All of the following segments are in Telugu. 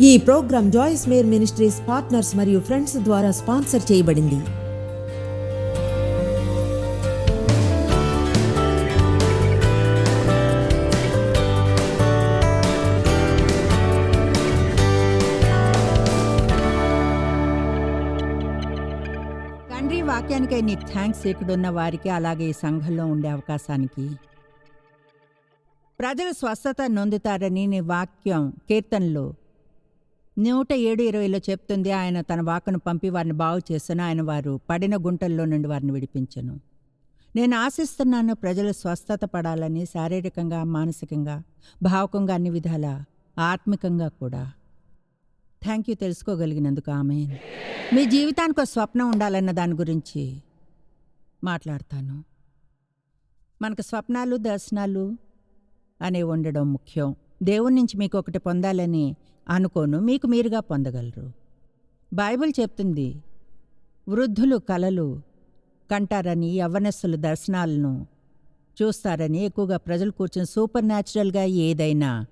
ఈ program Joyce Meyer ministries partners మరియు ఫ్రెండ్స్ ద్వారా స్పాన్సర్ చేయబడింది. తండ్రి వాక్యానికై నీ థ్యాంక్స్ ఇక్కడున్న వారికి అలాగే ఈ సంఘంలో ఉండే అవకాశానికి. ప్రజలు స్వస్థత నొందుతారని నీ వాక్యం కీర్తనలో నూట ఏడు ఇరవైలో చెప్తుంది ఆయన తన వాక్కును పంపి వారిని బాగు చేస్తున్న ఆయన వారు పడిన గుంటల్లో నుండి వారిని విడిపించను. నేను ఆశిస్తున్నాను ప్రజలు స్వస్థత పడాలని శారీరకంగా మానసికంగా భావకంగా అన్ని విధాల ఆత్మికంగా కూడా. థ్యాంక్ యూ తెలుసుకోగలిగినందుకు ఆమె మీ జీవితానికి ఒక స్వప్నం ఉండాలన్న దాని గురించి మాట్లాడతాను. మనకు స్వప్నాలు దర్శనాలు అనేవి ఉండడం ముఖ్యం. దేవుడి నుంచి మీకు ఒకటి పొందాలని అనుకోను మీకు మీరుగా పొందగలరు. బైబిల్ చెప్తుంది వృద్ధులు కలలు కంటారని యవ్వనస్తులు దర్శనాలను చూస్తారని ఎక్కువగా ప్రజలు కూర్చొని సూపర్ న్యాచురల్గా ఏదైనా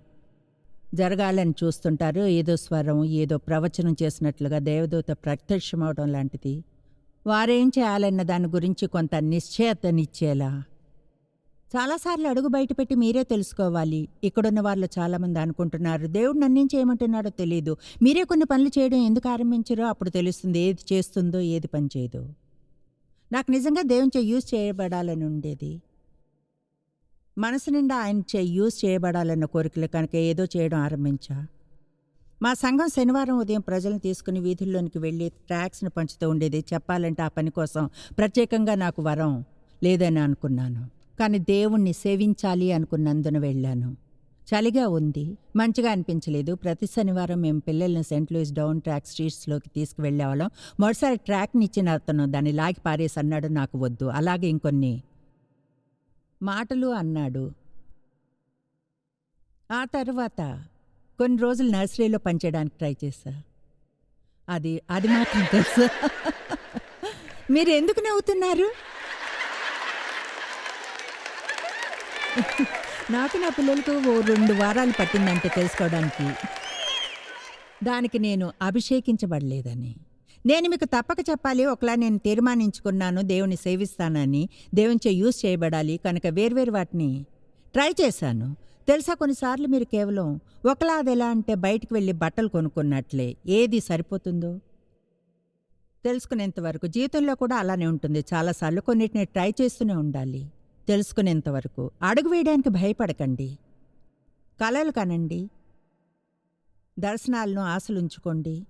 జరగాలని చూస్తుంటారు. ఏదో స్వరం ఏదో ప్రవచనం చేసినట్లుగా దేవదూత ప్రత్యక్షమవడం లాంటిది. వారేం చేయాలన్న దాని గురించి కొంత నిశ్చయతనిచ్చేలా చాలాసార్లు అడుగు బయటపెట్టి మీరే తెలుసుకోవాలి. ఇక్కడున్న వాళ్ళు చాలామంది అనుకుంటున్నారు. దేవుడు నన్నేం చేయమంటున్నాడో తెలియదు మీరే కొన్ని పనులు చేయడం ఎందుకు ఆరంభించారో అప్పుడు తెలుస్తుంది. ఏది చేస్తుందో ఏది పని చేయదో. నాకు నిజంగా దేవుని చే యూజ్ చేయబడాలని ఉండేది. మనసు నిండా ఆయన చే యూజ్ చేయబడాలన్న కోరికలు కనుక ఏదో చేయడం ఆరంభించా. మా సంఘం శనివారం ఉదయం ప్రజలను తీసుకుని వీధుల్లోనికి వెళ్ళి ట్రాక్స్ను పంచుతూ ఉండేది. చెప్పాలంటే ఆ పని కోసం ప్రత్యేకంగా నాకు వరం లేదని అనుకున్నాను. కానీ దేవుణ్ణి సేవించాలి అనుకున్నందున వెళ్ళాను. చలిగా ఉంది. మంచిగా అనిపించలేదు. ప్రతి శనివారం మేము పిల్లల్ని సెంట్ లూయిస్ డౌన్ ట్రాక్ స్ట్రీట్స్లోకి తీసుకువెళ్ళేవాళ్ళం మొదటిసారి ట్రాక్ని ఇచ్చిన అతను దాన్ని లాగి పారేసి అన్నాడు నాకు వద్దు. అలాగే ఇంకొన్ని మాటలు అన్నాడు. ఆ తర్వాత కొన్ని రోజులు నర్సరీలో పనిచేయడానికి ట్రై చేశా. అది అది మాత్రం తెలుసు? మీరు ఎందుకు నవ్వుతున్నారు? నాకు నా పిల్లలకు ఓ రెండు వారాలు పట్టిందంటే తెలుసుకోవడానికి. దానికి నేను అభిషేకించబడలేదని. నేను మీకు తప్పక చెప్పాలి ఒకలా నేను తీర్మానించుకున్నాను దేవుని సేవిస్తానని దేవునిచే యూజ్ చేయబడాలి కనుక వేర్వేరు వాటిని ట్రై చేశాను. తెలుసా కొన్నిసార్లు మీరు కేవలం ఒకలా అది ఎలా అంటే బయటికి వెళ్ళి బట్టలు కొనుక్కున్నట్లే ఏది సరిపోతుందో? తెలుసుకునేంత వరకు జీవితంలో కూడా అలానే ఉంటుంది. చాలాసార్లు కొన్నిటిని ట్రై చేస్తూనే ఉండాలి. తెలుసుకునేంతవరకు అడుగు వేయడానికి భయపడకండి. కలలు కనండి. దర్శనాలను ఆశలుంచుకోండి.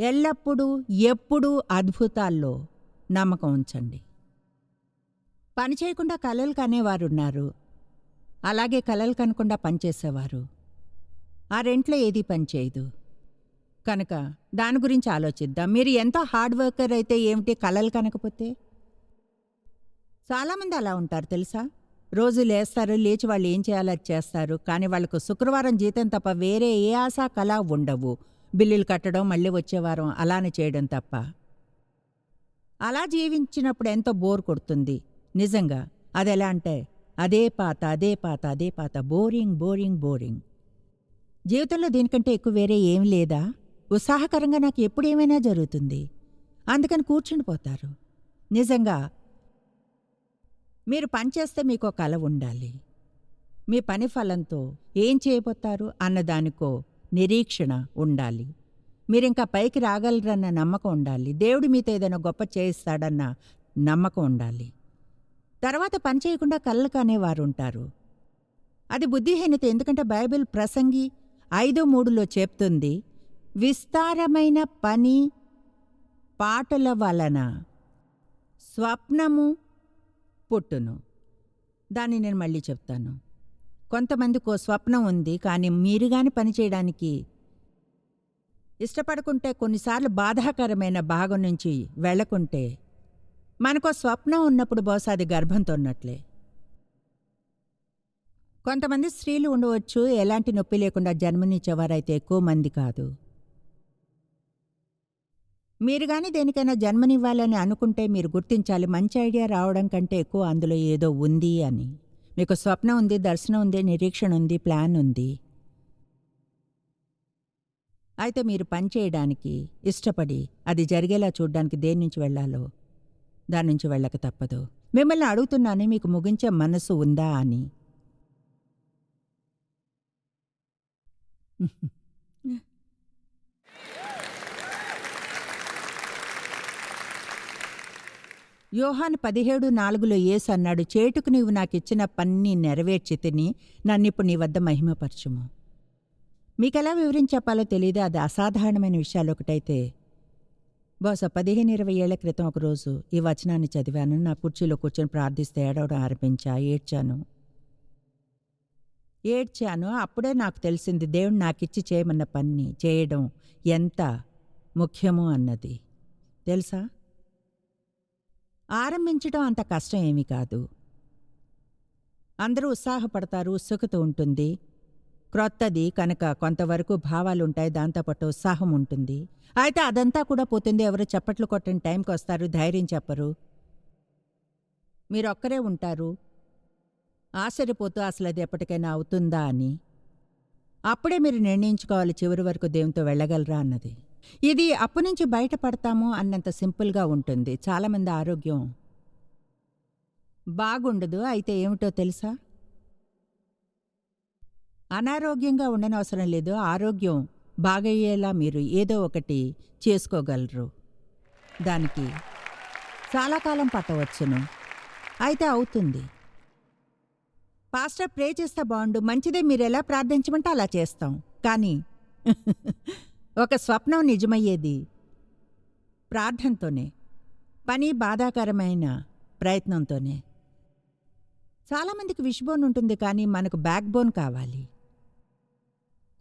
ఎల్లప్పుడూ ఎప్పుడూ అద్భుతాల్లో నమ్మకం ఉంచండి. పని చేయకుండా కలలు కనేవారున్నారు. అలాగే కలలు కనకుండా పనిచేసేవారు ఆ రెంట్లో ఏది పనిచేయదు కనుక దాని గురించి ఆలోచిద్దాం. మీరు ఎంతో హార్డ్ వర్కర్ అయితే ఏమిటి కలలు కనకపోతే? చాలామంది అలా ఉంటారు తెలుసా? రోజు లేస్తారు లేచి వాళ్ళు ఏం చేయాలో చేస్తారు. కానీ వాళ్ళకు శుక్రవారం జీతం తప్ప వేరే ఏ ఆశా కళ ఉండవు. బిల్లులు కట్టడం మళ్ళీ వచ్చేవారం అలానే చేయడం తప్ప. అలా జీవించినప్పుడు ఎంతో బోర్ కొడుతుంది. నిజంగా. అది ఎలా అంటే అదే పాత అదే పాత అదే పాత. Boring boring boring. జీవితంలో దీనికంటే ఎక్కువ వేరే ఏం లేదా? ఉత్సాహకరంగా నాకు ఎప్పుడేమైనా జరుగుతుంది. అందుకని కూర్చుని పోతారు నిజంగా మీరు పనిచేస్తే మీకు ఒక కల ఉండాలి. మీ పని ఫలంతో ఏం చేయబోతారు అన్నదానికో నిరీక్షణ ఉండాలి. మీరింకా పైకి రాగలరన్న నమ్మకం ఉండాలి. దేవుడు మీతో ఏదైనా గొప్ప చేయిస్తాడన్న నమ్మకం ఉండాలి. తర్వాత పని చేయకుండా కళ్ళు కానేవారు ఉంటారు. అది బుద్ధిహీనత ఎందుకంటే బైబిల్ ప్రసంగి ఐదు మూడులో చెప్తుంది విస్తారమైన పని పాటల వలన స్వప్నము పుట్టును. దాన్ని నేను మళ్ళీ చెప్తాను. కొంతమందికో స్వప్నం ఉంది కానీ మీరు గాని పని చేయడానికి ఇష్టపడుకుంటే కొన్నిసార్లు బాధాకరమైన భాగం నుంచి వెళ్ళకుంటే మనకో స్వప్నం ఉన్నప్పుడు బహుశా అది గర్భంతో ఉన్నట్లే కొంతమంది స్త్రీలు ఉండవచ్చు ఎలాంటి నొప్పి లేకుండా జన్మనిచ్చేవారైతే ఎక్కువ మంది కాదు. మీరు కానీ దేనికైనా జన్మనివ్వాలని అనుకుంటే మీరు గుర్తించాలి. మంచి ఐడియా రావడం కంటే ఎక్కువ అందులో ఏదో ఉంది అని. మీకు స్వప్నం ఉంది దర్శనం ఉంది నిరీక్షణ ఉంది ప్లాన్ ఉంది. అయితే మీరు పని చేయడానికి ఇష్టపడి అది జరిగేలా చూడడానికి దేని నుంచి వెళ్ళాలో దాని నుంచి వెళ్ళక తప్పదు. మిమ్మల్ని అడుగుతున్నాను మీకు ముగించే మనసు ఉందా అని. యోహాన్ పదిహేడు నాలుగులో యేసు అన్నాడు చేటుకు నీవు నాకిచ్చిన పన్ని నెరవేర్చి తిని నన్నిప్పుడు నీ వద్ద మహిమపరచుము. మీకెలా వివరించి చెప్పాలో తెలియదు అది అసాధారణమైన విషయాలు ఒకటైతే బహుశా పదిహేను ఇరవై ఏళ్ళ క్రితం ఒకరోజు ఈ వచనాన్ని చదివాను నా కుర్చీలో కూర్చొని ప్రార్థిస్తే ఏడవడం ఆరంభించా ఏడ్చాను. ఏడ్చాను అప్పుడే నాకు తెలిసింది దేవుడు నాకిచ్చి చేయమన్న పని చేయడం ఎంత ముఖ్యమో అన్నది. తెలుసా? ఆరంభించడం అంత కష్టం ఏమీ కాదు. అందరూ ఉత్సాహపడతారు ఉత్సుకత ఉంటుంది. క్రొత్తది కనుక కొంతవరకు భావాలుంటాయి దాంతోపాటు ఉత్సాహం ఉంటుంది. అయితే అదంతా కూడా పోతుంది ఎవరు చప్పట్లు కొట్టని టైంకి వస్తారు ధైర్యం చెప్పరు. మీరొక్కరే ఉంటారు. ఆశ్చర్యపోతూ అసలు అది ఎప్పటికైనా అవుతుందా అని. అప్పుడే మీరు నిర్ణయించుకోవాలి చివరి వరకు దేవునితో వెళ్ళగలరా అన్నది. ఇది అప్పు నుంచి బయటపడతాము అన్నంత సింపుల్గా ఉంటుంది. చాలామంది ఆరోగ్యం బాగుండదు. అయితే ఏమిటో తెలుసా? అనారోగ్యంగా ఉండనవసరం లేదు. ఆరోగ్యం బాగయ్యేలా మీరు ఏదో ఒకటి చేసుకోగలరు. దానికి చాలా కాలం పట్టవచ్చును. అయితే అవుతుంది. పాస్టర్ ప్రే చేస్తే బాగుండు. మంచిదే. మీరు ఎలా ప్రార్థించమంటే అలా చేస్తాం. కానీ ఒక స్వప్నం నిజమయ్యేది. ప్రార్థనతోనే పని బాధాకరమైన ప్రయత్నంతోనే. చాలామందికి విష్బోన్ ఉంటుంది కానీ మనకు బ్యాక్ బోన్ కావాలి.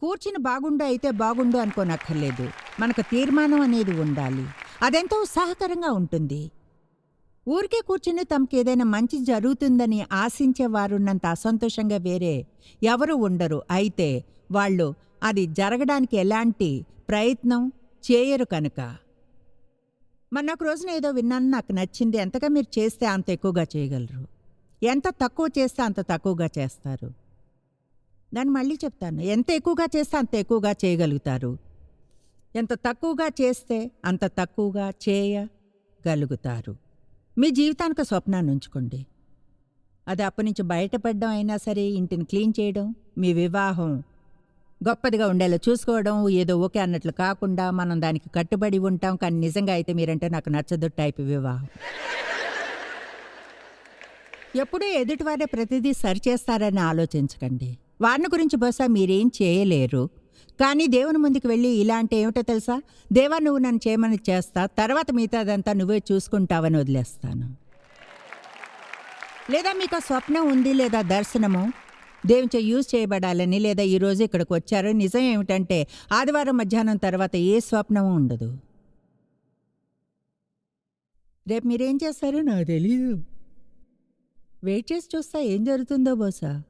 కూర్చుని బాగుండు అయితే బాగుండు అనుకోనక్కర్లేదు. మనకు తీర్మానం అనేది ఉండాలి. అదెంతో ఉత్సాహకరంగా ఉంటుంది. ఊరికే కూర్చుని తమకు ఏదైనా మంచి జరుగుతుందని ఆశించే వారున్నంత అసంతోషంగా వేరే ఎవరు ఉండరు. అయితే వాళ్ళు అది జరగడానికి ఎలాంటి ప్రయత్నం చేయరు కనుక. మొన్న రోజున ఏదో విన్నాను నాకు నచ్చింది. ఎంతగా మీరు చేస్తే అంత ఎక్కువగా చేయగలరు? ఎంత తక్కువ చేస్తే అంత తక్కువగా చేస్తారు? దాన్ని మళ్ళీ చెప్తాను. ఎంత ఎక్కువగా చేస్తే అంత ఎక్కువగా చేయగలుగుతారు? ఎంత తక్కువగా చేస్తే అంత తక్కువగా చేయగలుగుతారు? మీ జీవితానికి స్వప్నాన్ని ఉంచుకోండి. అది అప్పటి నుంచి బయటపడడం అయినా సరే ఇంటిని క్లీన్ చేయడం మీ వివాహం గొప్పదిగా ఉండేలా చూసుకోవడం ఏదో ఓకే అన్నట్లు కాకుండా మనం దానికి కట్టుబడి ఉంటాం. కానీ నిజంగా అయితే మీరంటే నాకు నచ్చదు టైప్ వివాహం. ఎప్పుడూ ఎదుటివారే ప్రతిదీ సరిచేస్తారని ఆలోచించకండి. వారిని గురించి బహుశా మీరేం చేయలేరు. కానీ దేవుని ముందుకు వెళ్ళి ఇలా అంటే ఏమిటో తెలుసా? దేవా నువ్వు నన్ను చేయమని చేస్తా తర్వాత మిగతాదంతా నువ్వే చూసుకుంటావని వదిలేస్తాను. లేదా మీకు స్వప్నం ఉంది లేదా దర్శనము? దేవునిచే యూజ్ చేయబడాలని లేదా ఈరోజు ఇక్కడికి వచ్చారు నిజం ఏమిటంటే ఆదివారం మధ్యాహ్నం తర్వాత ఏ స్వప్నము ఉండదు. రేపు మీరేం చేస్తారో? నాకు తెలీదు. వెయిట్ చేసి చూస్తా ఏం జరుగుతుందో బహుశా.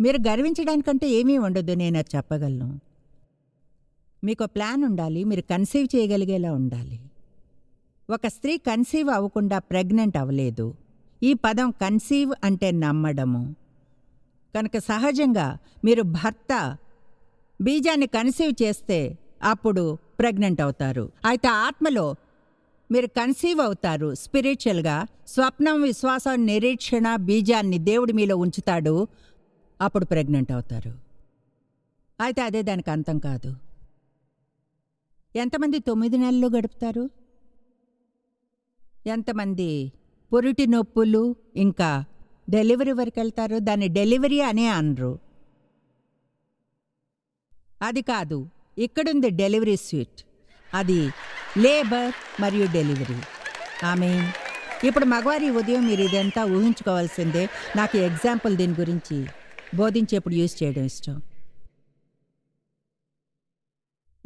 మీరు గర్వించడానికంటే ఏమీ ఉండదు నేను అది చెప్పగలను. మీకు ప్లాన్ ఉండాలి మీరు కన్సీవ్ చేయగలిగేలా ఉండాలి. ఒక స్త్రీ కన్సీవ్ అవ్వకుండా ప్రెగ్నెంట్ అవ్వలేదు. ఈ పదం కన్సీవ్ అంటే నమ్మడము. కనుక సహజంగా మీరు భర్త బీజాన్ని కన్సీవ్ చేస్తే అప్పుడు ప్రెగ్నెంట్ అవుతారు. అయితే ఆత్మలో మీరు కన్సీవ్ అవుతారు. స్పిరిచువల్గా స్వప్నం విశ్వాసం నిరీక్షణ బీజాన్ని దేవుడి మీలో ఉంచుతాడు. అప్పుడు ప్రెగ్నెంట్ అవుతారు. అయితే అదే దానికి అంతం కాదు. ఎంతమంది తొమ్మిది నెలలు గడుపుతారు? ఎంతమంది పురిటి నొప్పులు ఇంకా డెలివరీ వరకు వెళ్తారు. దాన్ని డెలివరీ అనే అనరు. అది కాదు ఇక్కడుంది డెలివరీ స్వీట్. అది లేబర్ మరియు డెలివరీ. ఆమె ఇప్పుడు మగవారి ఉదయం మీరు ఇదంతా ఊహించుకోవాల్సిందే. నాకు ఎగ్జాంపుల్ దీని గురించి బోధించేప్పుడు యూజ్ చేయడం ఇష్టం.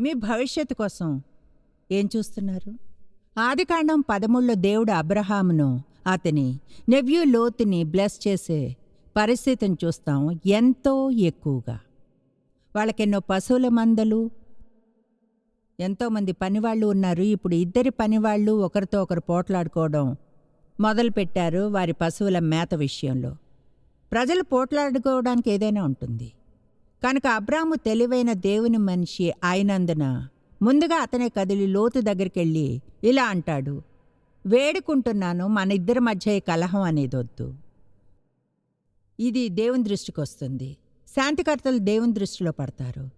మీ భవిష్యత్తు కోసం ఏం చూస్తున్నారు? ఆదికాండం పదమూడులో దేవుడు అబ్రహామును అతని నెవ్యూ లోతుని బ్లెస్ చేసే పరిస్థితిని చూస్తాం ఎంతో ఎక్కువగా. వాళ్ళకెన్నో పశువుల మందలు. ఎంతోమంది పనివాళ్ళు ఉన్నారు. ఇప్పుడు ఇద్దరి పనివాళ్ళు ఒకరితో ఒకరు పోట్లాడుకోవడం మొదలుపెట్టారు వారి పశువుల మేత విషయంలో. ప్రజలు పోట్లాడుకోవడానికి ఏదైనా ఉంటుంది. కనుక అబ్రాము తెలివైన దేవుని మనిషి అయినందున ముందుగా అతనే కదిలి లోతు దగ్గరికెళ్ళి ఇలా అంటాడు. వేడుకుంటున్నాను మన ఇద్దరి మధ్య ఈ కలహం అనేది వద్దు. ఇది దేవుని దృష్టికి వస్తుంది. శాంతికర్తలు దేవుని దృష్టిలో పడతారు.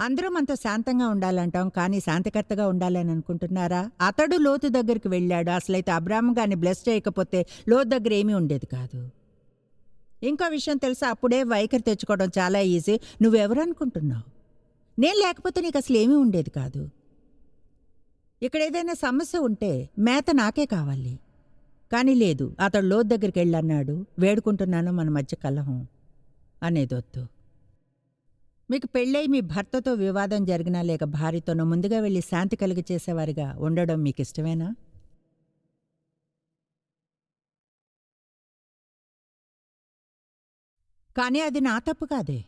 అందరం అంత శాంతంగా ఉండాలంటాం కానీ శాంతికర్తగా ఉండాలని అనుకుంటున్నారా? అతడు లోతు దగ్గరికి వెళ్ళాడు. అసలైతే అబ్రాహ్మ గారిని బ్లెస్ చేయకపోతే లోతు దగ్గర ఏమీ ఉండేది కాదు. ఇంకో విషయం తెలుసా? అప్పుడే వైఖరి తెచ్చుకోవడం చాలా ఈజీ. నువ్వెవరనుకుంటున్నావు? నేను లేకపోతే నీకు అసలు ఏమీ ఉండేది కాదు. ఇక్కడ ఏదైనా సమస్య ఉంటే మేత నాకే కావాలి. కానీ లేదు అతడు లోతు దగ్గరికి వెళ్ళన్నాడు వేడుకుంటున్నాను మన మధ్య కలహం అనేదొద్దు మీకు పెళ్ళై మీ భర్తతో వివాదం జరిగినా లేక భార్యతోనో ముందుగా వెళ్ళి శాంతి కలిగి చేసేవారిగా ఉండడం మీకు ఇష్టమేనా? కానీ అది నా తప్పు కాదే.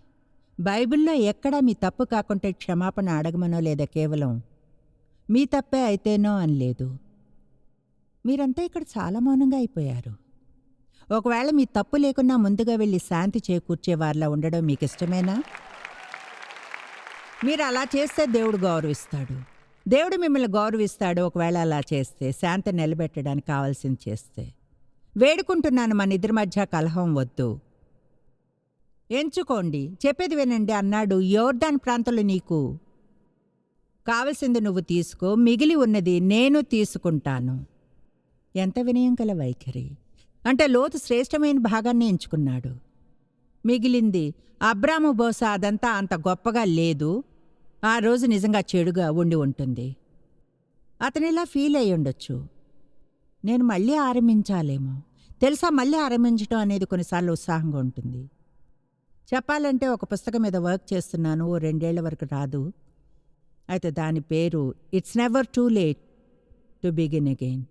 బైబిల్లో ఎక్కడా మీ తప్పు కాకుంటే క్షమాపణ అడగమనో లేదా కేవలం మీ తప్పే అయితేనో అనలేదు. మీరంతా ఇక్కడ చాలా మౌనంగా అయిపోయారు. ఒకవేళ మీ తప్పు లేకున్నా ముందుగా వెళ్ళి శాంతి చేకూర్చేవారిలా ఉండడం మీకు ఇష్టమేనా మీరు అలా చేస్తే దేవుడు గౌరవిస్తాడు. దేవుడు మిమ్మల్ని గౌరవిస్తాడు ఒకవేళ అలా చేస్తే శాంతి నిలబెట్టడానికి కావాల్సింది చేస్తే. వేడుకుంటున్నాను మన ఇద్దరి మధ్య కలహం వద్దు. ఎంచుకోండి. చెప్పేది వినండి అన్నాడు. యోర్దాన్ ప్రాంతంలో నీకు కావలసింది నువ్వు తీసుకో మిగిలి ఉన్నది నేను తీసుకుంటాను. ఎంత వినయం కల వైఖరి. అంటే లోతు శ్రేష్టమైన భాగాన్ని ఎంచుకున్నాడు. మిగిలింది అబ్రాము బోసా అదంతా అంత గొప్పగా లేదు. ఆ రోజు నిజంగా చెడుగా ఉండి ఉంటుంది. అతనిలా ఫీల్ అయి ఉండొచ్చు. నేను మళ్ళీ ఆరంభించాలేమో. తెలుసా మళ్ళీ ఆరంభించడం అనేది కొన్నిసార్లు ఉత్సాహంగా ఉంటుంది. చెప్పాలంటే ఒక పుస్తకం మీద వర్క్ చేస్తున్నాను ఓ రెండేళ్ళ వరకు రాదు. అయితే దాని పేరు it's never too late to begin again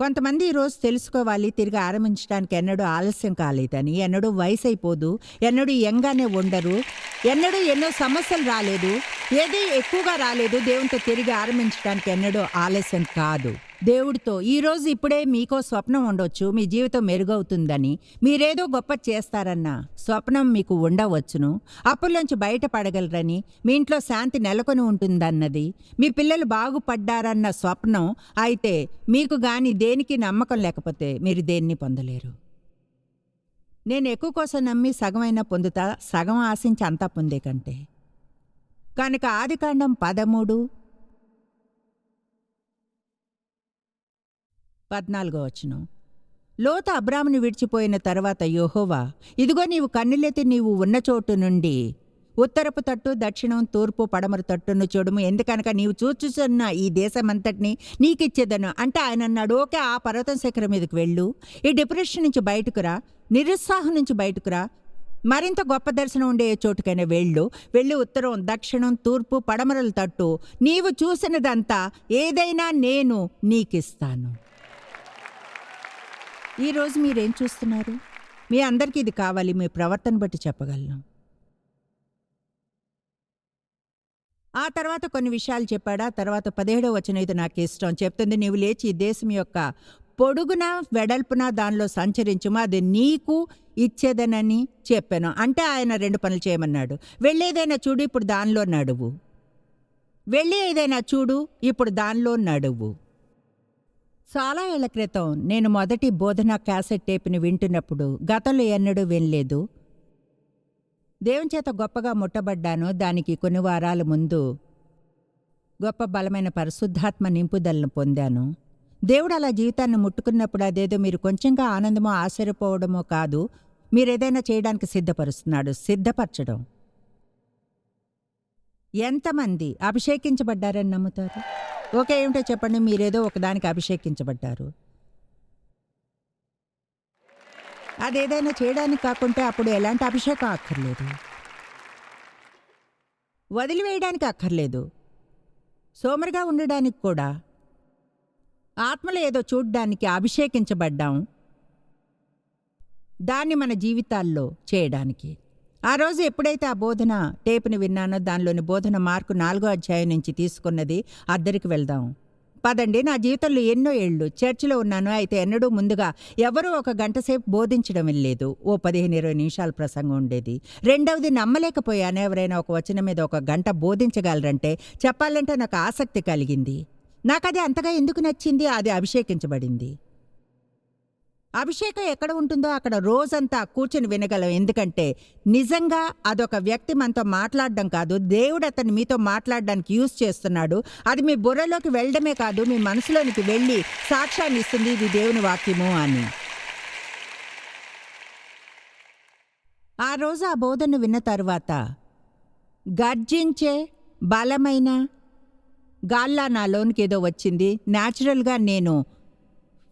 కొంతమంది ఈరోజు తెలుసుకోవాలి తిరిగి ఆరంభించడానికి ఎన్నడూ ఆలస్యం కాలేదని ఎన్నడూ వయసు అయిపోదు ఎన్నడూ యంగానే ఉండరు. ఎన్నడూ ఎన్నో సమస్యలు రాలేదు. ఏది ఎక్కువగా రాలేదు. దేవునితో తిరిగి ఆరంభించడానికి ఎన్నడూ ఆలస్యం కాదు. దేవుడితో ఈరోజు ఇప్పుడే మీకో స్వప్నం ఉండొచ్చు. మీ జీవితం మెరుగవుతుందని. మీరేదో గొప్ప చేస్తారన్న స్వప్నం మీకు ఉండవచ్చును. అప్పుల్లోంచి బయటపడగలరని మీ ఇంట్లో శాంతి నెలకొని ఉంటుందన్నది. మీ పిల్లలు బాగుపడ్డారన్న స్వప్నం అయితే మీకు కానీ దేనికి నమ్మకం లేకపోతే మీరు దేన్ని పొందలేరు? నేను ఎక్కువ కోసం నమ్మి సగమైనా పొందుతా సగం ఆశించి అంతా పొందే కంటే. కనుక ఆదికాండం పదమూడు. పద్నాలుగో వచనం. లోత అబ్రాముని విడిచిపోయిన తర్వాత యోహోవా ఇదిగో నీవు కన్నులెత్తి నీవు ఉన్న చోటు నుండి ఉత్తరపు తట్టు దక్షిణం తూర్పు పడమర తట్టును చూడము. ఎందుకనక నీవు చూచుచున్న ఈ దేశమంతటిని నీకిచ్చేదను. అంటే ఆయన అన్నాడు ఓకే ఆ పర్వతం శిఖరం మీదకి వెళ్ళు. ఈ డిప్రెషన్ నుంచి బయటకు రా. నిరుత్సాహం నుంచి బయటకు రా. మరింత గొప్ప దర్శనం ఉండే చోటుకైనా వెళ్ళు. వెళ్ళి ఉత్తరం దక్షిణం తూర్పు పడమరల తట్టు. నీవు చూసినదంతా ఏదైనా నేను నీకిస్తాను. ఈరోజు మీరేం చూస్తున్నారు? మీ అందరికీ ఇది కావాలి మీ ప్రవర్తన బట్టి చెప్పగలను. ఆ తర్వాత కొన్ని విషయాలు చెప్పాడు. ఆ తర్వాత పదిహేడో వచనం ఇది నాకు ఇష్టం. చెప్తుంది నీవు లేచి దేశం యొక్క పొడుగున వెడల్పున దానిలో సంచరించుము. అది నీకు ఇచ్చేదనని చెప్పాను. అంటే ఆయన రెండు పనులు చేయమన్నాడు. వెళ్ళేదైనా చూడు ఇప్పుడు దానిలో నడువు. వెళ్ళి ఏదైనా చూడు ఇప్పుడు దానిలో నడువు. చాలా ఏళ్ళ క్రితం నేను మొదటి బోధన క్యాసెట్ టేప్ని వింటున్నప్పుడు గతంలో ఎన్నడూ వినలేదు. దేవుని చేత గొప్పగా ముట్టబడ్డాను. దానికి కొన్ని వారాల ముందు గొప్ప బలమైన పరిశుద్ధాత్మ నింపుదలను పొందాను. దేవుడు అలా జీవితాన్ని ముట్టుకున్నప్పుడు అదేదో మీరు కొంచెంగా ఆనందమో ఆశ్చర్యపోవడమో కాదు మీరేదైనా చేయడానికి సిద్ధపరుస్తున్నాడు. సిద్ధపరచడం. ఎంతమంది అభిషేకించబడ్డారని నమ్ముతారు? ఓకే ఏమిటో చెప్పండి. మీరేదో ఒకదానికి అభిషేకించబడ్డారు. అదేదైనా చేయడానికి కాకుంటే అప్పుడు ఎలాంటి అభిషేకం అక్కర్లేదు. వదిలివేయడానికి అక్కర్లేదు. సోమరిగా ఉండడానికి కూడా. ఆత్మలు ఏదో చూడ్డానికి అభిషేకించబడ్డాం. దాన్ని మన జీవితాల్లో చేయడానికి. ఆ రోజు ఎప్పుడైతే ఆ బోధన టేపుని విన్నానో దానిలోని బోధన మార్కు నాలుగో అధ్యాయం నుంచి తీసుకున్నది అద్దరికి వెళ్దాం. పదండి నా జీవితంలో ఎన్నో ఏళ్ళు చర్చిలో ఉన్నాను అయితే ఎన్నడూ ముందుగా ఎవరూ ఒక గంట సేపు బోధించడం లేదు. ఓ పదిహేను ఇరవై నిమిషాల ప్రసంగం ఉండేది. రెండవది నమ్మలేకపోయాను ఎవరైనా ఒక వచనం మీద ఒక గంట బోధించగలరంటే చెప్పాలంటే నాకు ఆసక్తి కలిగింది. నాకు అది అంతగా ఎందుకు నచ్చింది? అది అభిషేకించబడింది. అభిషేకం ఎక్కడ ఉంటుందో అక్కడ రోజంతా కూర్చుని వినగలం. ఎందుకంటే నిజంగా అదొక వ్యక్తి మనతో మాట్లాడడం కాదు. దేవుడు అతను మీతో మాట్లాడడానికి యూజ్ చేస్తున్నాడు. అది మీ బుర్రలోకి వెళ్ళడమే కాదు మీ మనసులోనికి వెళ్ళి సాక్ష్యాన్ని ఇస్తుంది ఇది దేవుని వాక్యము అని. ఆ రోజు ఆ బోధను విన్న తరువాత గర్జించే బలమైన గాల్లా నా లోనికి ఏదో వచ్చింది. న్యాచురల్గా నేను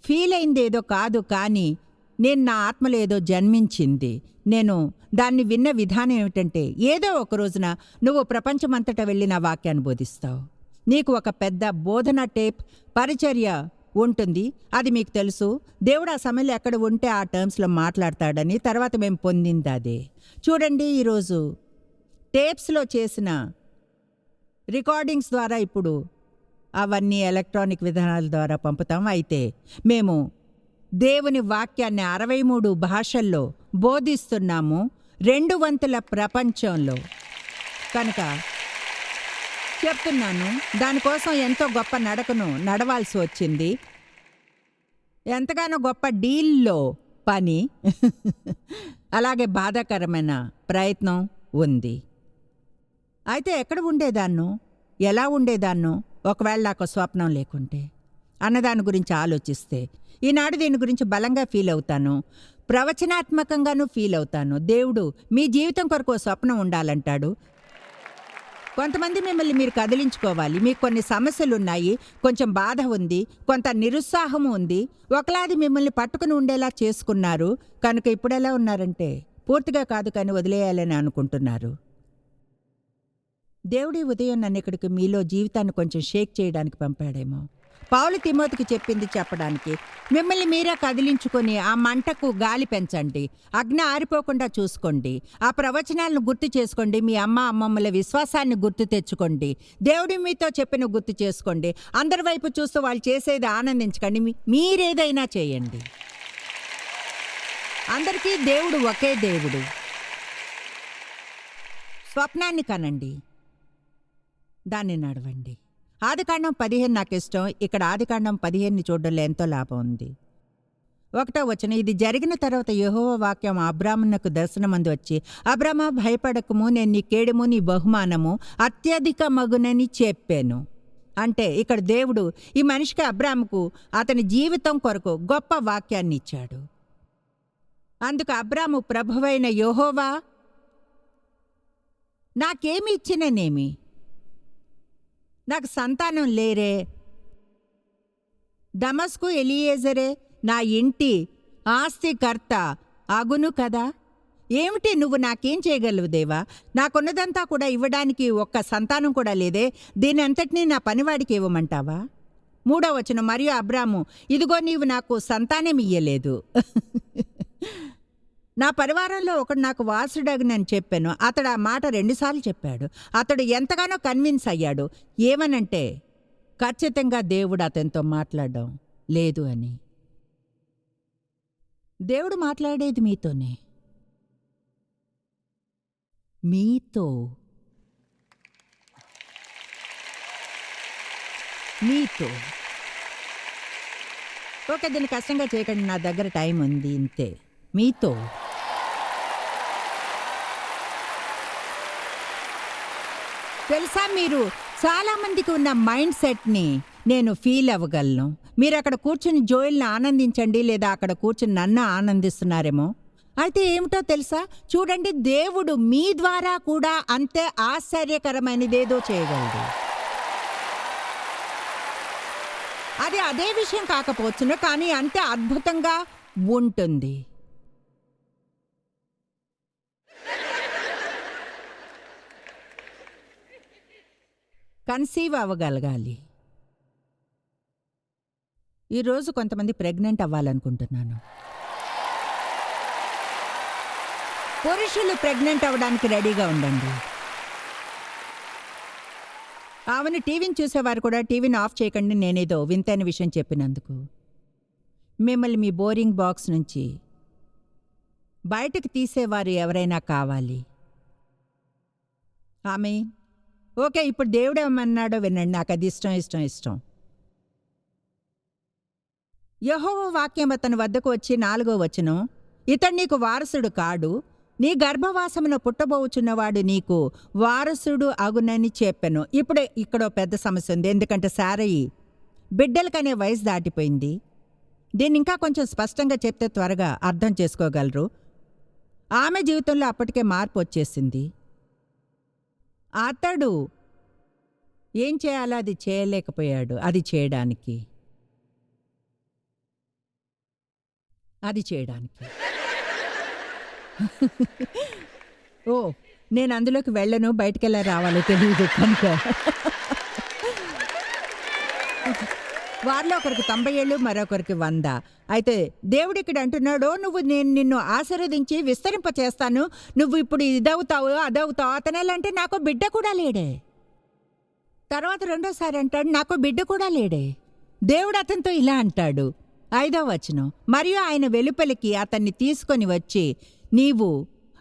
ఫీల్ అయింది ఏదో కాదు కానీ నేను నా ఆత్మలో ఏదో జన్మించింది. నేను దాన్ని విన్న విధానం ఏమిటంటే ఏదో ఒక రోజున నువ్వు ప్రపంచమంతటా వెళ్ళి నా వాక్యాన్ని బోధిస్తావు. నీకు ఒక పెద్ద బోధన టేప్ పరిచర్య ఉంటుంది. అది మీకు తెలుసు. దేవుడు ఆ సమయంలో ఎక్కడ ఉంటే ఆ టర్మ్స్లో మాట్లాడతాడని తర్వాత మేము పొందింది అదే. చూడండి ఈరోజు టేప్స్లో చేసిన రికార్డింగ్స్ ద్వారా ఇప్పుడు అవన్నీ ఎలక్ట్రానిక్ విధానాల ద్వారా పంపుతాం. అయితే మేము దేవుని వాక్యాన్ని అరవై మూడు భాషల్లో బోధిస్తున్నాము రెండు వంతుల ప్రపంచంలో. కనుక చెప్తున్నాను దానికోసం ఎంతో గొప్ప నడకను నడవాల్సి వచ్చింది. ఎంతగానో గొప్ప డీల్లో పని అలాగే బాధాకరమైన ప్రయత్నం ఉంది. అయితే ఎక్కడ ఉండేదాన్నో ఎలా ఉండేదాన్నో ఒకవేళ నాకు స్వప్నం లేకుంటే అన్నదాని గురించి ఆలోచిస్తే ఈనాడు దీని గురించి బలంగా ఫీల్ అవుతాను ప్రవచనాత్మకంగానూ ఫీల్ అవుతాను. దేవుడు మీ జీవితం కొరకు స్వప్నం ఉండాలంటాడు. కొంతమంది మిమ్మల్ని మీరు కదిలించుకోవాలి. మీకు కొన్ని సమస్యలు ఉన్నాయి కొంచెం బాధ ఉంది కొంత నిరుత్సాహం ఉంది. ఒకలాది మిమ్మల్ని పట్టుకుని ఉండేలా చేసుకున్నారు. కనుక ఇప్పుడు ఎలా ఉన్నారంటే పూర్తిగా కాదు కానీ వదిలేయాలని అనుకుంటున్నారు. దేవుడి ఉదయం నన్ను ఇక్కడికి మీలో జీవితాన్ని కొంచెం షేక్ చేయడానికి పంపాడేమో. పావులు తిమోతికి చెప్పింది చెప్పడానికి మిమ్మల్ని మీరే కదిలించుకొని ఆ మంటకు గాలి పెంచండి అగ్ని ఆరిపోకుండా చూసుకోండి ఆ ప్రవచనాలను గుర్తు చేసుకోండి మీ అమ్మ అమ్మమ్మల విశ్వాసాన్ని గుర్తు తెచ్చుకోండి దేవుడి మీతో చెప్పిన గుర్తు చేసుకోండి అందరి వైపు చూస్తూ వాళ్ళు చేసేది ఆనందించకండి మీ- మీరేదైనా చేయండి. అందరికీ దేవుడు ఒకే దేవుడు. స్వప్నాన్ని కనండి. దాన్ని నడవండి. ఆదికాండం పదిహేను నాకు ఇష్టం ఇక్కడ ఆదికాండం పదిహేను చూడడంలో ఎంతో లాభం ఉంది. ఒకటో వచ్చిన ఇది జరిగిన తర్వాత యహోవ వాక్యం అబ్రాహ్మణకు దర్శనమందు వచ్చి అబ్రామ భయపడకము నేను నీ కేడుము నీ బహుమానము అత్యధిక మగునని చెప్పాను. అంటే ఇక్కడ దేవుడు ఈ మనిషికి అబ్రాహ్మకు అతని జీవితం కొరకు గొప్ప వాక్యాన్ని ఇచ్చాడు. అందుకు అబ్రాము ప్రభువైన యోహోవా నాకేమి ఇచ్చిననేమి? నాకు సంతానం లేరే. దమస్కు ఎలియేజరే నా ఇంటి ఆస్తికర్త అగును కదా. ఏమిటి నువ్వు నాకేం చేయగలవు దేవా? నాకున్నదంతా కూడా ఇవ్వడానికి ఒక్క సంతానం కూడా లేదే. దీని అంతటినీ నా పనివాడికి ఇవ్వమంటావా? మూడో వచనం మరియు అబ్రాము ఇదిగో నీవు నాకు సంతానం ఇయ్యలేదు. నా పరివారంలో ఒకడు నాకు వాసుడగనని చెప్పాను. అతడు ఆ మాట రెండుసార్లు చెప్పాడు. అతడు ఎంతగానో కన్విన్స్ అయ్యాడు. ఏమనంటే ఖచ్చితంగా దేవుడు అతనితో మాట్లాడడం లేదు అని. దేవుడు మాట్లాడేది మీతోనే. మీతో. మీతో. ఓకే దీన్ని కష్టంగా చేయకండి. నా దగ్గర టైం ఉంది. ఇంతే. మీతో. తెలుసా మీరు? చాలా మందికి ఉన్న మైండ్ సెట్ని నేను ఫీల్ అవ్వగలను. మీరు అక్కడ కూర్చుని జోయిల్ని ఆనందించండి లేదా అక్కడ కూర్చుని నన్ను ఆనందిస్తున్నారేమో? అయితే ఏమిటో తెలుసా? చూడండి దేవుడు మీ ద్వారా కూడా అంతే ఆశ్చర్యకరమైనదేదో చేయగలడు. అది అదే విషయం కాకపోవచ్చును కానీ అంతే అద్భుతంగా ఉంటుంది. కన్సీవ్ అవ్వగలగాలి. ఈరోజు కొంతమంది ప్రెగ్నెంట్ అవ్వాలనుకుంటున్నాను. పురుషులు ప్రెగ్నెంట్ అవ్వడానికి రెడీగా ఉండండి. ఆమెను టీవీని చూసేవారు కూడా టీవీని ఆఫ్ చేయకండి నేనేదో వింతైన విషయం చెప్పినందుకు. మిమ్మల్ని మీ బోరింగ్ బాక్స్ నుంచి బయటకు తీసేవారు ఎవరైనా కావాలి. ఆమె ఓకే ఇప్పుడు దేవుడు ఏమన్నాడో వినండి. నాకు అది ఇష్టం ఇష్టం ఇష్టం. యహోవ వాక్యం అతని వద్దకు వచ్చి నాలుగో వచనం ఇతడు నీకు వారసుడు కాడు నీ గర్భవాసమున పుట్టబోచున్నవాడు నీకు వారసుడు అగునని చెప్పాను. ఇప్పుడు ఇక్కడ పెద్ద సమస్య ఉంది. ఎందుకంటే సారయి బిడ్డలకనే వయసు దాటిపోయింది. దీన్ని ఇంకా కొంచెం స్పష్టంగా చెప్తే త్వరగా అర్థం చేసుకోగలరు. ఆమె జీవితంలో అప్పటికే మార్పు వచ్చేసింది. అతడు ఏం చేయాలో అది చేయలేకపోయాడు అది చేయడానికి. అది చేయడానికి. ఓ నేను అందులోకి వెళ్ళను బయటికెళ్ళా రావాలో తెలియదు కనుక. వారిలో ఒకరికి తొంభై ఏళ్ళు మరొకరికి వంద. అయితే దేవుడు ఇక్కడ అంటున్నాడు నువ్వు నేను నిన్ను ఆశీర్వదించి విస్తరింప చేస్తాను నువ్వు ఇప్పుడు ఇదవుతావు అదవుతావు. అతనేలంటే నాకు బిడ్డ కూడా లేడే. తర్వాత రెండోసారి అంటాడు నాకు బిడ్డ కూడా లేడే. దేవుడు అతనితో ఇలా అంటాడు ఐదో వచనం మరియు ఆయన వెలుపలికి అతన్ని తీసుకొని వచ్చి నీవు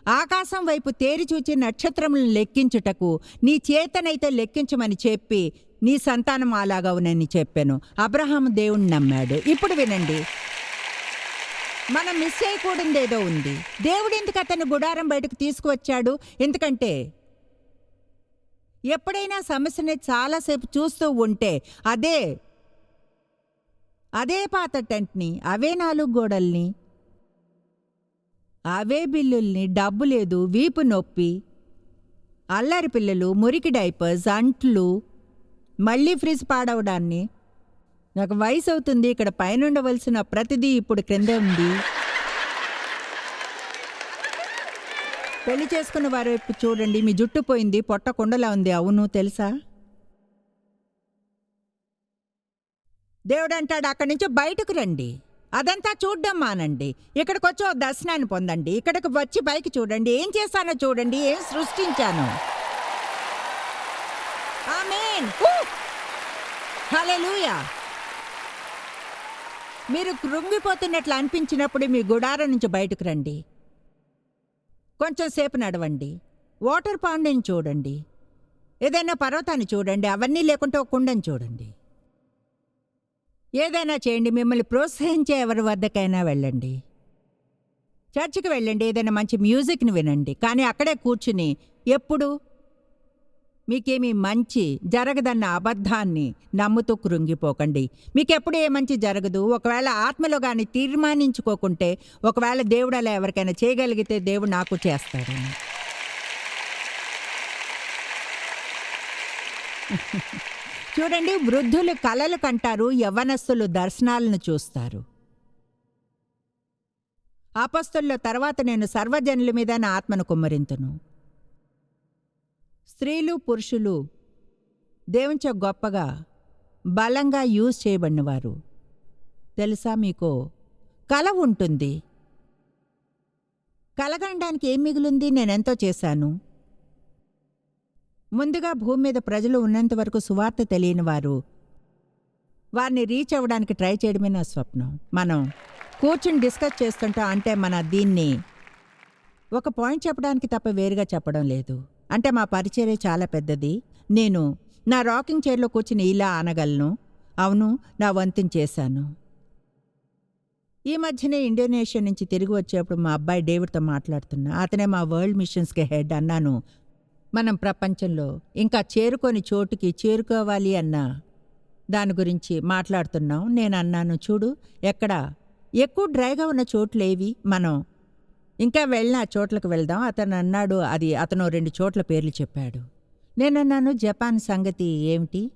ఆకాశం వైపు తేరి చూచి నక్షత్రములను లెక్కించుటకు నీ చేతనైతే లెక్కించమని చెప్పి నీ సంతానం అలాగవునని చెప్పాను. అబ్రహాం దేవుణ్ణి నమ్మాడు. ఇప్పుడు వినండి. మనం మిస్ చేయకూడదు ఏదో ఉంది. దేవుడు ఎందుకు అతను గుడారం బయటకు తీసుకువచ్చాడు? ఎందుకంటే ఎప్పుడైనా సమస్యని చాలాసేపు చూస్తూ ఉంటే అదే అదే పాత టెంట్ని అవే నాలుగు గోడల్ని అవే బిల్లుల్ని డబ్బు లేదు వీపు నొప్పి అల్లరి పిల్లలు మురికి డైపర్స్ అంట్లు మళ్ళీ ఫ్రిజ్ పాడవడాన్ని? నాకు వయసు అవుతుంది ఇక్కడ పైన ఉండవలసిన ప్రతిదీ ఇప్పుడు క్రిందే ఉంది. పెళ్ళి చేసుకున్న వారి వైపు చూడండి మీ జుట్టు పోయింది పొట్ట కుండలా ఉంది అవును తెలుసా? దేవుడు అంటాడు అక్కడి నుంచి బయటకు రండి. అదంతా చూడ్డం మానండి. ఇక్కడికి వచ్చి దర్శనాన్ని పొందండి. ఇక్కడికి వచ్చి పైకి చూడండి. ఏం చేశానో చూడండి ఏం సృష్టించాను. ఆమేన్. హల్లెలూయా మీరు కృంగిపోతున్నట్లు అనిపించినప్పుడు మీ గుడారం నుంచి బయటకు రండి. కొంచెం సేపు నడవండి. వాటర్ పాండ్ని చూడండి. ఏదైనా పర్వతాన్ని చూడండి. అవన్నీ లేకుంటే ఒక కుండని చూడండి. ఏదైనా చేయండి. మిమ్మల్ని ప్రోత్సహించే ఎవరి వద్దకైనా వెళ్ళండి. చర్చికి వెళ్ళండి. ఏదైనా మంచి మ్యూజిక్ని వినండి. కానీ అక్కడే కూర్చుని ఎప్పుడు మీకేమీ మంచి జరగదన్న అబద్ధాన్ని నమ్ముతూ కృంగిపోకండి. మీకెప్పుడు ఏ మంచి జరగదు. ఒకవేళ ఆత్మలో కానీ తీర్మానించుకోకుంటే ఒకవేళ దేవుడు అలా ఎవరికైనా చేయగలిగితే దేవుడు నాకు చేస్తాడని చూడండి వృద్ధులు కలలు కంటారు యవ్వనస్తులు దర్శనాలను చూస్తారు. ఆపస్తుల్లో తర్వాత నేను సర్వజనుల మీద నా ఆత్మను కుమ్మరింతును. స్త్రీలు పురుషులు దేవుంచ గొప్పగా బలంగా యూజ్ చేయబడినవారు. తెలుసా మీకు? కల ఉంటుంది. కలగనడానికి ఏం మిగిలింది? నేనెంతో చేశాను. ముందుగా భూమి మీద ప్రజలు ఉన్నంత వరకు సువార్త తెలియని వారు. వారిని రీచ్ అవ్వడానికి ట్రై చేయడమే నా స్వప్నం. మనం కూర్చుని డిస్కస్ చేస్తుంటాం అంటే మన దీన్ని ఒక పాయింట్ చెప్పడానికి తప్ప వేరుగా చెప్పడం లేదు. అంటే మా పరిచర్య చాలా పెద్దది. నేను నా రాకింగ్ చైర్లో కూర్చుని ఇలా అనగలను. అవును నా వంతుని చేశాను. ఈ మధ్యనే ఇండోనేషియా నుంచి తిరిగి వచ్చేప్పుడు మా అబ్బాయి డేవిడ్తో మాట్లాడుతున్నా. అతనే మా వరల్డ్ మిషన్స్కి హెడ్ అన్నాను. మనం ప్రపంచంలో ఇంకా చేరుకొని చోటుకి చేరుకోవాలి అన్న దాని గురించి మాట్లాడుతున్నాం. నేను అన్నాను చూడు ఎక్కడ? ఎక్కువ డ్రైగా ఉన్న చోట్లేవి? మనం ఇంకా వెళ్ళిన ఆ చోట్లకు వెళ్దాం. అతను అన్నాడు అది అతను రెండు చోట్ల పేర్లు చెప్పాడు. నేనన్నాను జపాన్ సంగతి ఏమిటి?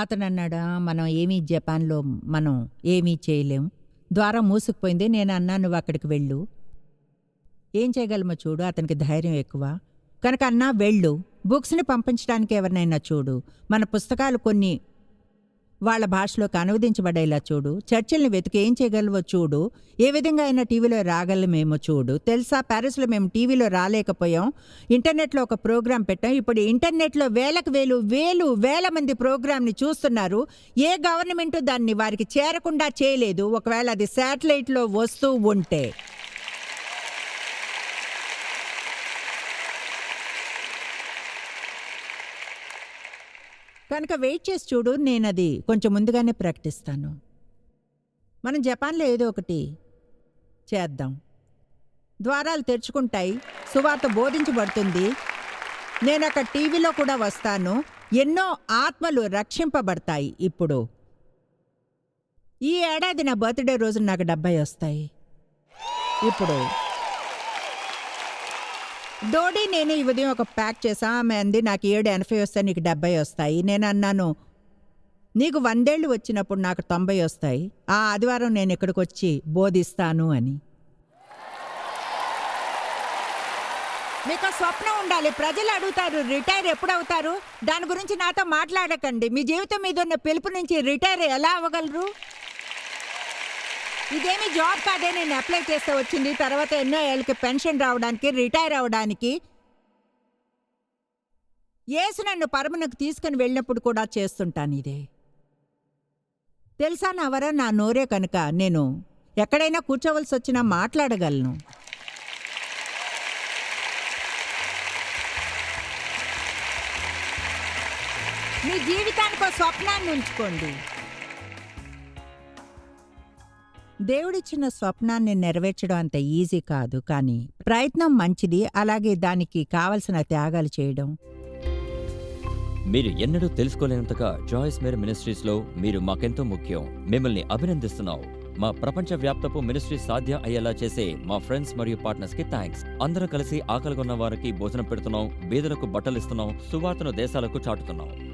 అతను అన్నాడా మనం ఏమీ జపాన్లో మనం ఏమీ చేయలేం. ద్వారం మూసుకుపోయింది. నేను అన్నాను నువ్వు అక్కడికి వెళ్ళు. ఏం చేయగలమో చూడు అతనికి ధైర్యం ఎక్కువ. కనుక అన్నా వెళ్ళు. బుక్స్ని పంపించడానికి ఎవరినైనా చూడు. మన పుస్తకాలు కొన్ని వాళ్ళ భాషలోకి అనువదించబడేలా చూడు. చర్చిల్ని వెతికి ఏం చేయగలవో చూడు. ఏ విధంగా అయినా టీవీలో రాగలమేమో చూడు. తెలుసా? ప్యారిస్లో మేము టీవీలో రాలేకపోయాం. ఇంటర్నెట్లో ఒక ప్రోగ్రాం పెట్టాం. ఇప్పుడు ఇంటర్నెట్లో వేలకు వేలు వేలు వేల మంది ప్రోగ్రామ్ని చూస్తున్నారు. ఏ గవర్నమెంట్ దాన్ని వారికి చేరకుండా చేయలేదు. ఒకవేళ అది శాటిలైట్లో వస్తూ ఉంటే. కనుక వెయిట్ చేసి చూడు నేను అది కొంచెం ముందుగానే ప్రకటిస్తాను. మనం జపాన్లో ఏదో ఒకటి చేద్దాం. ద్వారాలు తెరుచుకుంటాయి సువార్త బోధించబడుతుంది. నేను అక్కడ టీవీలో కూడా వస్తాను. ఎన్నో ఆత్మలు రక్షింపబడతాయి ఇప్పుడు. ఈ ఏడాది నా బర్త్డే రోజు నాకు డెబ్బై వస్తాయి. ఇప్పుడు డోడీ నేను ఈ ఉదయం ఒక ప్యాక్ చేసా. ఆమె అంది నాకు ఏడు ఎనభై వస్తాయి నీకు డెబ్బై వస్తాయి. నేను అన్నాను నీకు వందేళ్ళు వచ్చినప్పుడు నాకు తొంభై వస్తాయి. ఆ ఆదివారం నేను ఇక్కడికి వచ్చి బోధిస్తాను అని. మీకు స్వప్నం ఉండాలి. ప్రజలు అడుగుతారు రిటైర్ ఎప్పుడు అవుతారు? దాని గురించి నాతో మాట్లాడకండి. మీ జీవితం మీద ఉన్న పిలుపు నుంచి రిటైర్ ఎలా అవ్వగలరు? ఇదేమి జాబ్ కార్డే నేను అప్లై చేస్తే వచ్చింది తర్వాత ఎన్నో ఏళ్ళకి పెన్షన్ రావడానికి రిటైర్ అవ్వడానికి ఏసు నన్ను పరమునకు తీసుకుని వెళ్ళినప్పుడు కూడా చేస్తుంటాను ఇదే. తెలుసా నా వర నా నోరే కనుక నేను ఎక్కడైనా కూర్చోవలసి వచ్చినా మాట్లాడగలను. మీ జీవితానికి ఒక స్వప్నాన్ని ఉంచుకోండి. దేవుడిచ్చిన స్వప్నాన్ని నెరవేర్చడం అంత ఈజీ కాదు కానీ ప్రయత్నం మంచిది అలాగే దానికి కావలసిన త్యాగాలు చేయడం. మీరు ఎన్నడూ తెలుసుకోలేనంతగా జాయిస్ మేర్ మినిస్ట్రీస్లో మీరు మాకెంతో ముఖ్యం. మిమ్మల్ని అభినందిస్తున్నాం మా ప్రపంచ వ్యాప్తపు మినిస్ట్రీ సాధ్యం అయ్యేలా చేసే మా ఫ్రెండ్స్ మరియు పార్ట్నర్స్కి థ్యాంక్స్ అందరూ కలిసి ఆకలిగొన్న వారికి భోజనం పెడుతున్నాం బీదలకు బట్టలు ఇస్తున్నాం సువార్తను దేశాలకు చాటుతున్నాం.